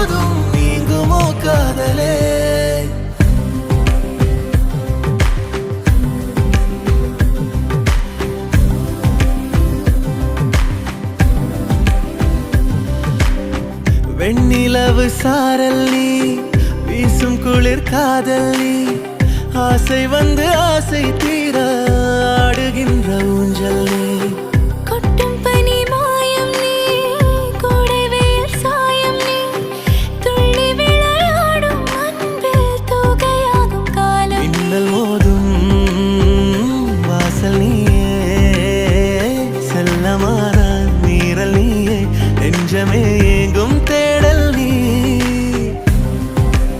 போதும் நீங்குமோ காதலே. வெண்ணிலவு சாரல் நீ வீசும் குளிர் காதல் நீ. ஆசை வந்து ஆசை நெஞ்சமே